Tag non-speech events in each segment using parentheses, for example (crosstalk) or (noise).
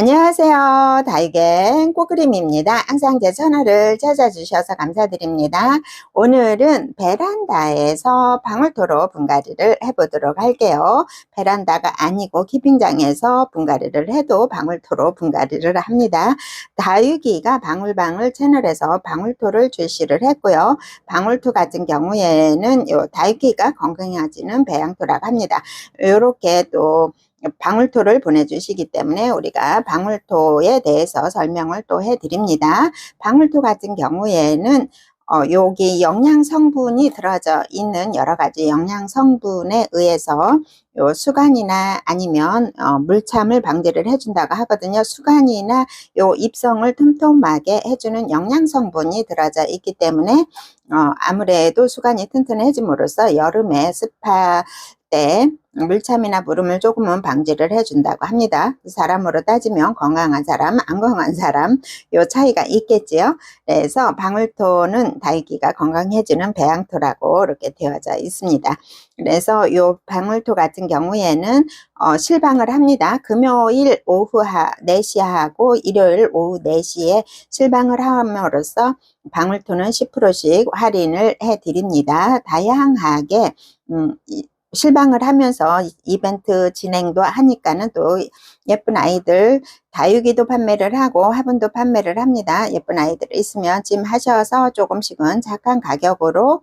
안녕하세요. 다이겐 꽃그림입니다. 항상 제 채널을 찾아주셔서 감사드립니다. 오늘은 베란다에서 방울토로 분갈이를 해보도록 할게요. 베란다가 아니고 키핑장에서 분갈이를 해도 방울토로 분갈이를 합니다. 다육이가 방울방울 채널에서 방울토를 출시를 했고요. 방울토 같은 경우에는 요 다육이가 건강해지는 배양토라고 합니다. 이렇게 또 방울토를 보내주시기 때문에 우리가 방울토에 대해서 설명을 또 해드립니다. 방울토 같은 경우에는 어, 여기 영양 성분이 들어져 있는 여러 가지 영양 성분에 의해서 요 수간이나 아니면 어, 물참을 방지를 해준다고 하거든요. 수간이나 요 입성을 틈틈하게 해주는 영양 성분이 들어져 있기 때문에 어, 아무래도 수간이 튼튼해짐으로써 여름에 습할 때 물참이나 물음을 조금은 방지를 해준다고 합니다. 사람으로 따지면 건강한 사람, 안 건강한 사람 요 차이가 있겠지요. 그래서 방울토는 다이기가 건강해지는 배양토라고 이렇게 되어져 있습니다. 그래서 요 방울토 같은 경우에는 어, 실방을 합니다. 금요일 오후 4시 하고 일요일 오후 4시에 실방을 함으로써 방울토는 10%씩 할인을 해 드립니다. 다양하게 음, 실방을 하면서 이벤트 진행도 하니까는 또 예쁜 아이들 다육이도 판매를 하고 화분도 판매를 합니다. 예쁜 아이들 있으면 지금 하셔서 조금씩은 착한 가격으로 어,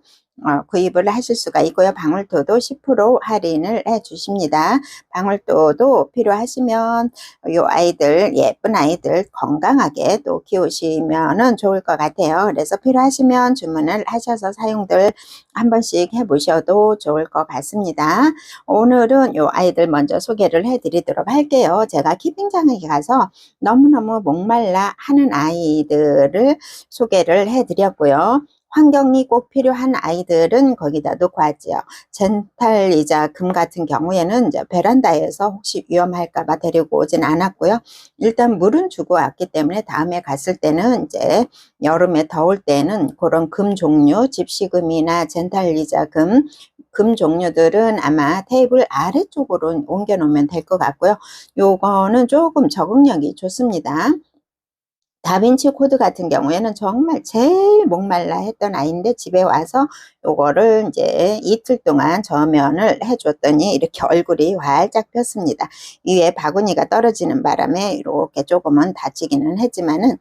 구입을 하실 수가 있고요. 방울토도 10% 할인을 해 주십니다. 방울토도 필요하시면 요 아이들 예쁜 아이들 건강하게 또 키우시면 좋을 것 같아요. 그래서 필요하시면 주문을 하셔서 사용들 한 번씩 해 보셔도 좋을 것 같습니다. 오늘은 요 아이들 먼저 소개를 해 드리도록 할게요. 제가 키핑장에 가서 너무너무 목말라 하는 아이들을 소개를 해 드렸고요. 환경이 꼭 필요한 아이들은 거기다 놓고 하지요. 젠탈리자 금 같은 경우에는 이제 베란다에서 혹시 위험할까봐 데리고 오진 않았고요. 일단 물은 주고 왔기 때문에 다음에 갔을 때는 이제 여름에 더울 때는 그런 금 종류, 집시금이나 젠탈리자 금, 금 종류들은 아마 테이블 아래쪽으로 옮겨 놓으면 될 것 같고요. 요거는 조금 적응력이 좋습니다. 다빈치 코드 같은 경우에는 정말 제일 목말라 했던 아이인데 집에 와서 요거를 이제 이틀 동안 저면을 해줬더니 이렇게 얼굴이 활짝 폈습니다. 위에 바구니가 떨어지는 바람에 이렇게 조금은 다치기는 했지만은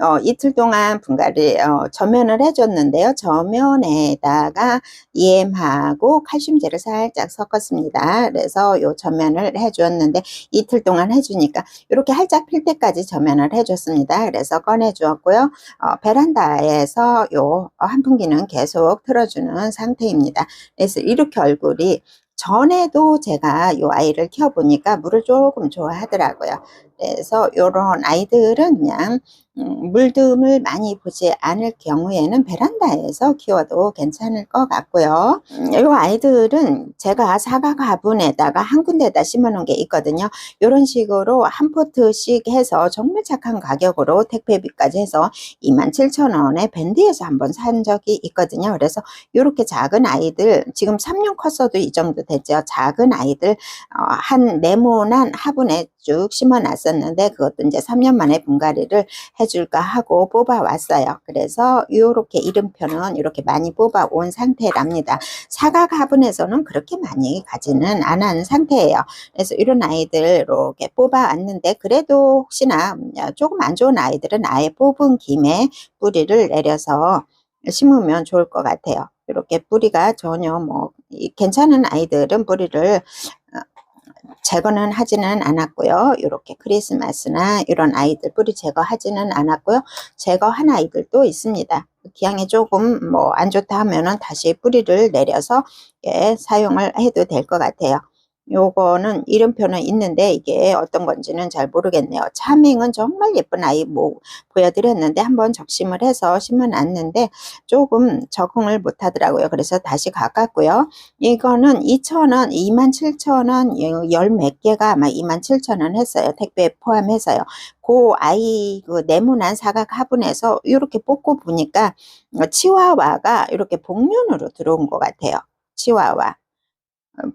어, 이틀 동안 분갈이 어, 저면을 해줬는데요. 저면에다가 EM하고 칼슘제를 살짝 섞었습니다. 그래서 요 저면을 해주었는데 이틀 동안 해주니까 이렇게 활짝 필 때까지 저면을 해줬습니다. 그래서 꺼내 주었고요. 어, 베란다에서 요 환풍기는 계속 틀어주는 상태입니다. 그래서 이렇게 얼굴이 전에도 제가 이 아이를 키워보니까 물을 조금 좋아하더라고요. 그래서 이런 아이들은 그냥 음, 물듬을 많이 보지 않을 경우에는 베란다에서 키워도 괜찮을 것 같고요. 이 음, 아이들은 제가 사과 화분에다가 한 군데다 심어 놓은 게 있거든요. 이런 식으로 한 포트씩 해서 정말 착한 가격으로 택배비까지 해서 27,000원에 밴드에서 한번 산 적이 있거든요. 그래서 이렇게 작은 아이들 지금 3년 컸어도 이 정도 됐죠. 작은 아이들 어, 한 네모난 화분에 쭉 심어 놨었는데 그것도 이제 3년 만에 분갈이를 해 줄까 하고 뽑아 왔어요. 그래서 이렇게 이름표는 이렇게 많이 뽑아 온 상태랍니다. 사각 화분에서는 그렇게 많이 가지는 않은 상태예요. 그래서 이런 아이들 이렇게 뽑아 왔는데 그래도 혹시나 조금 안 좋은 아이들은 아예 뽑은 김에 뿌리를 내려서 심으면 좋을 것 같아요. 이렇게 뿌리가 전혀 뭐 괜찮은 아이들은 뿌리를 제거는 하지는 않았고요. 이렇게 크리스마스나 이런 아이들 뿌리 제거하지는 않았고요. 제거한 아이들도 있습니다. 기양이 조금 뭐 안 좋다 하면은 다시 뿌리를 내려서 예, 사용을 해도 될 것 같아요. 요거는 이름표는 있는데 이게 어떤 건지는 잘 모르겠네요. 차밍은 정말 예쁜 아이 뭐 보여드렸는데 한번 적심을 해서 심어놨는데 조금 적응을 못하더라고요. 그래서 다시 가깝고요. 이거는 2,000원, 27,000원 열 몇 개가 아마 27,000원 했어요. 택배 포함해서요. 그 아이 그 네모난 사각 화분에서 이렇게 뽑고 보니까 치와와가 이렇게 복륜으로 들어온 것 같아요. 치와와.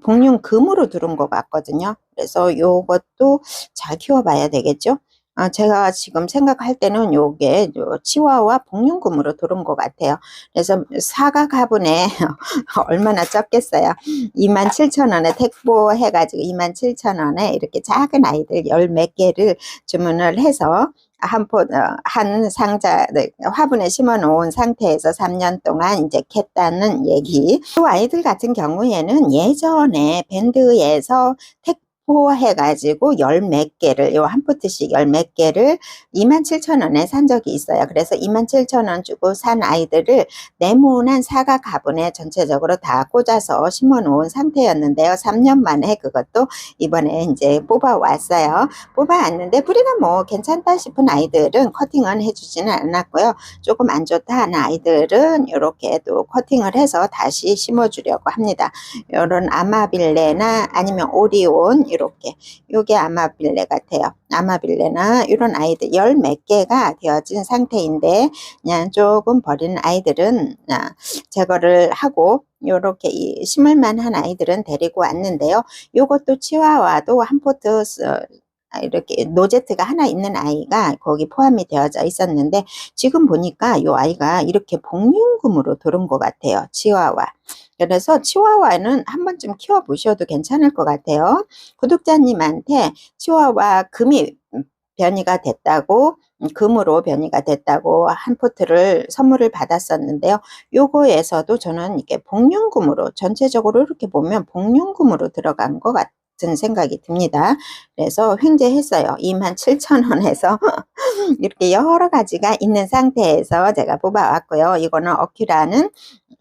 복륜 금으로 들은 것 같거든요. 그래서 요것도 잘 키워봐야 되겠죠. 아, 제가 지금 생각할 때는 요게 요 치와와 복륜금으로 들어온 것 같아요. 그래서 사각 화분에 (laughs) 얼마나 적겠어요. 27,000원에 택보해가지고 27,000원에 이렇게 작은 아이들 열 몇 개를 주문을 해서 한, 포, 어, 한 상자, 네, 화분에 심어 놓은 상태에서 3년 동안 이제 캤다는 얘기. 또 아이들 같은 경우에는 예전에 밴드에서 택 포해가지고 열 몇 개를, 요 한 포트씩 열 몇 개를 27,000원에 산 적이 있어요. 그래서 27,000원 주고 산 아이들을 네모난 사각 화분에 전체적으로 다 꽂아서 심어 놓은 상태였는데요. 3년 만에 그것도 이번에 이제 뽑아 왔어요. 뽑아 왔는데 뿌리가 뭐 괜찮다 싶은 아이들은 커팅은 해주지는 않았고요. 조금 안 좋다 하는 아이들은 이렇게 또 커팅을 해서 다시 심어 주려고 합니다. 이런 아마빌레나 아니면 오리온 이렇게 요게 아마빌레 같아요. 아마빌레나 이런 아이들 열 몇 개가 되어진 상태인데 그냥 조금 버리는 아이들은 아, 제거를 하고 요렇게 심을 만한 아이들은 데리고 왔는데요. 요것도 치와와도 한 포트 아, 이렇게 노제트가 하나 있는 아이가 거기 포함이 되어져 있었는데 지금 보니까 이 아이가 이렇게 복륜금으로 들은 것 같아요. 치와와. 그래서 치와와는 한 번쯤 키워보셔도 괜찮을 것 같아요. 구독자님한테 치와와 금이 변이가 됐다고 금으로 변이가 됐다고 한 포트를 선물을 받았었는데요. 요거에서도 저는 이게 복륜금으로 전체적으로 이렇게 보면 복륜금으로 들어간 것 같아요. 같은 생각이 듭니다. 그래서 횡재했어요. 27,000원에서 (laughs) 이렇게 여러 가지가 있는 상태에서 제가 뽑아왔고요. 이거는 어큐라는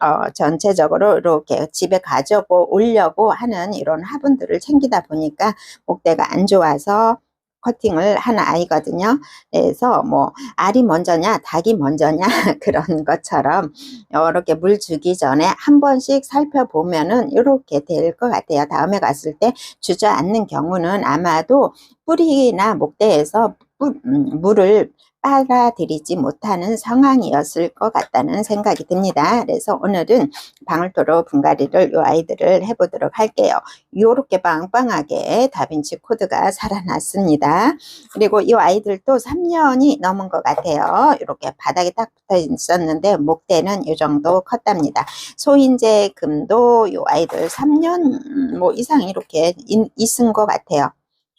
어, 전체적으로 이렇게 집에 가져고 오려고 하는 이런 화분들을 챙기다 보니까 목대가 안 좋아서 커팅을 한 아이거든요. 그래서 뭐 알이 먼저냐 닭이 먼저냐 (laughs) 그런 것처럼 이렇게 물 주기 전에 한 번씩 살펴보면은 이렇게 될 것 같아요. 다음에 갔을 때 주저앉는 경우는 아마도 뿌리나 목대에서 음, 물을 빨아들이지 못하는 상황이었을 것 같다는 생각이 듭니다. 그래서 오늘은 방울토로 분갈이를 이 아이들을 해보도록 할게요. 이렇게 빵빵하게 다빈치 코드가 살아났습니다. 그리고 이 아이들도 3년이 넘은 것 같아요. 이렇게 바닥에 딱 붙어 있었는데 목대는 이 정도 컸답니다. 소인제 금도 이 아이들 3년 뭐 이상 이렇게 있은 것 같아요.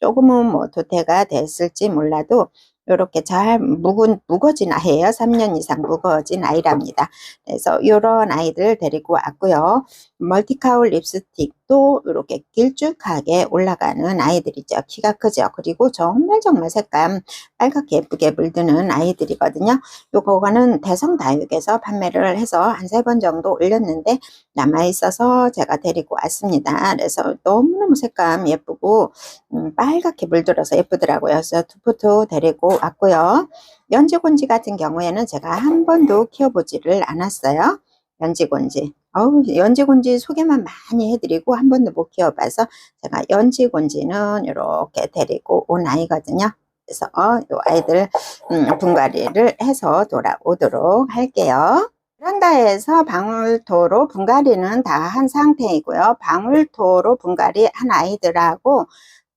조금은 뭐 도태가 됐을지 몰라도 이렇게 잘 묵은, 묵어진 아이예요. 3년 이상 묵어진 아이랍니다. 그래서 이런 아이들 데리고 왔고요. 멀티카울 립스틱 도 이렇게 길쭉하게 올라가는 아이들이죠. 키가 크죠. 그리고 정말 정말 색감 빨갛게 예쁘게 물드는 아이들이거든요. 요거는 대성다육에서 판매를 해서 한 세 번 정도 올렸는데 남아있어서 제가 데리고 왔습니다. 그래서 너무너무 색감 예쁘고 음, 빨갛게 물들어서 예쁘더라고요. 그래서 두 포트 데리고 왔고요. 연지곤지 같은 경우에는 제가 한 번도 키워보지를 않았어요. 연지곤지. 어우, 연지곤지 소개만 많이 해드리고 한 번도 못 키워봐서 제가 연지곤지는 이렇게 데리고 온 아이거든요. 그래서 어, 요 아이들 음, 분갈이를 해서 돌아오도록 할게요. 베란다에서 방울토로 분갈이는 다 한 상태이고요. 방울토로 분갈이 한 아이들하고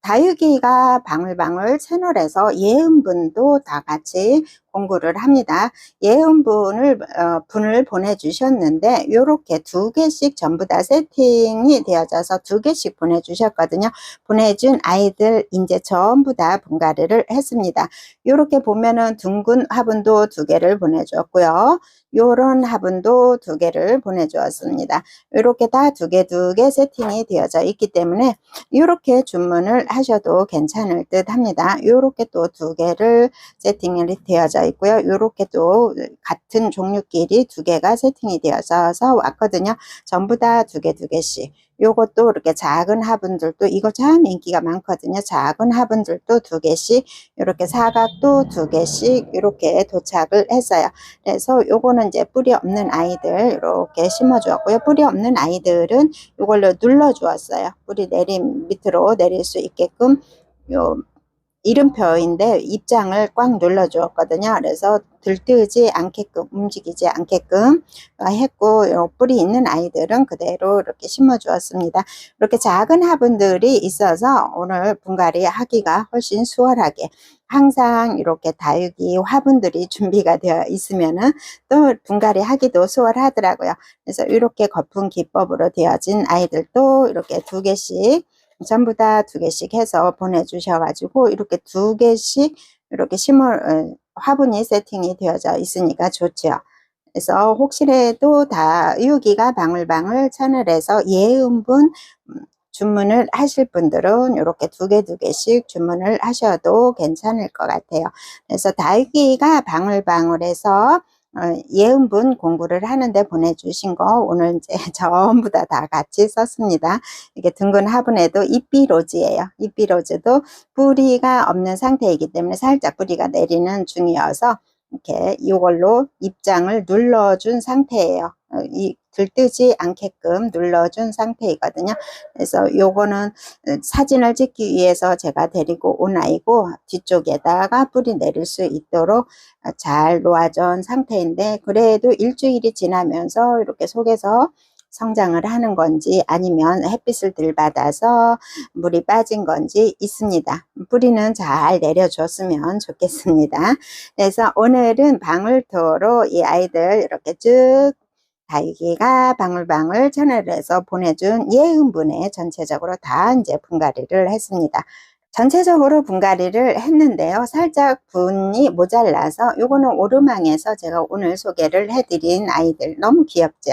다육이가 방울방울 채널에서 예은분도 다 같이 공구를 합니다. 예은분을 어, 분을 보내주셨는데 이렇게 두 개씩 전부 다 세팅이 되어져서 두 개씩 보내주셨거든요. 보내준 아이들 이제 전부 다 분갈이를 했습니다. 이렇게 보면은 둥근 화분도 두 개를 보내주었고요. 요런 화분도 두 개를 보내주었습니다. 이렇게 다 두 개 두 개 세팅이 되어져 있기 때문에 이렇게 주문을 하셔도 괜찮을 듯 합니다. 이렇게 또 두 개를 세팅이 되어져 되어져 있고요. 이렇게 또 같은 종류끼리 두 개가 세팅이 되어서 왔거든요. 전부 다 두 개, 두 개씩. 요것도 이렇게 작은 화분들도 이거 참 인기가 많거든요. 작은 화분들도 두 개씩 이렇게 사각도 두 개씩 이렇게 도착을 했어요. 그래서 요거는 이제 뿌리 없는 아이들 이렇게 심어 주었고요. 뿌리 없는 아이들은 이걸로 눌러 주었어요. 뿌리 내림 밑으로 내릴 수 있게끔 요 이름표인데 입장을 꽉 눌러 주었거든요. 그래서 들뜨지 않게끔 움직이지 않게끔 했고 요 뿌리 있는 아이들은 그대로 이렇게 심어 주었습니다. 이렇게 작은 화분들이 있어서 오늘 분갈이 하기가 훨씬 수월하게 항상 이렇게 다육이 화분들이 준비가 되어 있으면은 또 분갈이 하기도 수월하더라고요. 그래서 이렇게 거품 기법으로 되어진 아이들도 이렇게 두 개씩 전부 다 두 개씩 해서 보내주셔가지고 이렇게 두 개씩 이렇게 심어 어, 화분이 세팅이 되어져 있으니까 좋죠. 그래서 혹시라도 다육이가 방울방울 채널에서 예음분 음, 주문을 하실 분들은 이렇게 두 개 두 개씩 주문을 하셔도 괜찮을 것 같아요. 그래서 다육이가 방울방울해서 어, 예음분 공부를 하는데 보내주신 거 오늘 이제 (laughs) 전부 다 다 같이 썼습니다. 이게 둥근 화분에도 잎비로즈예요. 잎비로즈도 뿌리가 없는 상태이기 때문에 살짝 뿌리가 내리는 중이어서 이렇게 이걸로 입장을 눌러준 상태예요. 어, 이 들뜨지 않게끔 눌러준 상태이거든요. 그래서 요거는 사진을 찍기 위해서 제가 데리고 온 아이고 뒤쪽에다가 뿌리 내릴 수 있도록 잘 놓아준 상태인데 그래도 일주일이 지나면서 이렇게 속에서 성장을 하는 건지 아니면 햇빛을 들 받아서 물이 빠진 건지 있습니다. 뿌리는 잘 내려줬으면 좋겠습니다. 그래서 오늘은 방울토로 이 아이들 이렇게 쭉 다육이가 방울방울 채널에서 보내준 예음분에 전체적으로 다 이제 분갈이를 했습니다. 전체적으로 분갈이를 했는데요. 살짝 분이 모자라서 요거는 오르망에서 제가 오늘 소개를 해드린 아이들 너무 귀엽죠.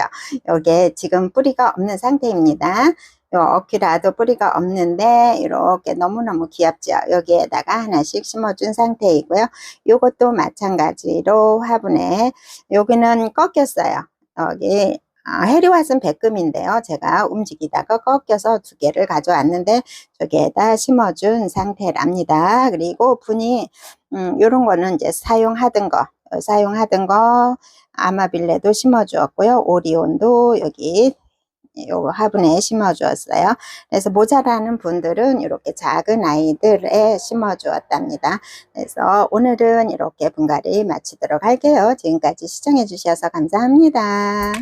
요게 지금 뿌리가 없는 상태입니다. 요 어큐라도 뿌리가 없는데 이렇게 너무너무 귀엽죠. 여기에다가 하나씩 심어준 상태이고요. 요것도 마찬가지로 화분에 여기는 꺾였어요. 여기 아, 해리왓은 백금인데요. 제가 움직이다가 꺾여서 두 개를 가져왔는데 저기에다 심어준 상태랍니다. 그리고 분이 음, 요런 거는 이제 사용하던 거 어, 사용하던 거 아마빌레도 심어주었고요. 오리온도 여기 요 화분에 심어 주었어요. 그래서 모자라는 분들은 이렇게 작은 아이들에 심어 주었답니다. 그래서 오늘은 이렇게 분갈이 마치도록 할게요. 지금까지 시청해 주셔서 감사합니다.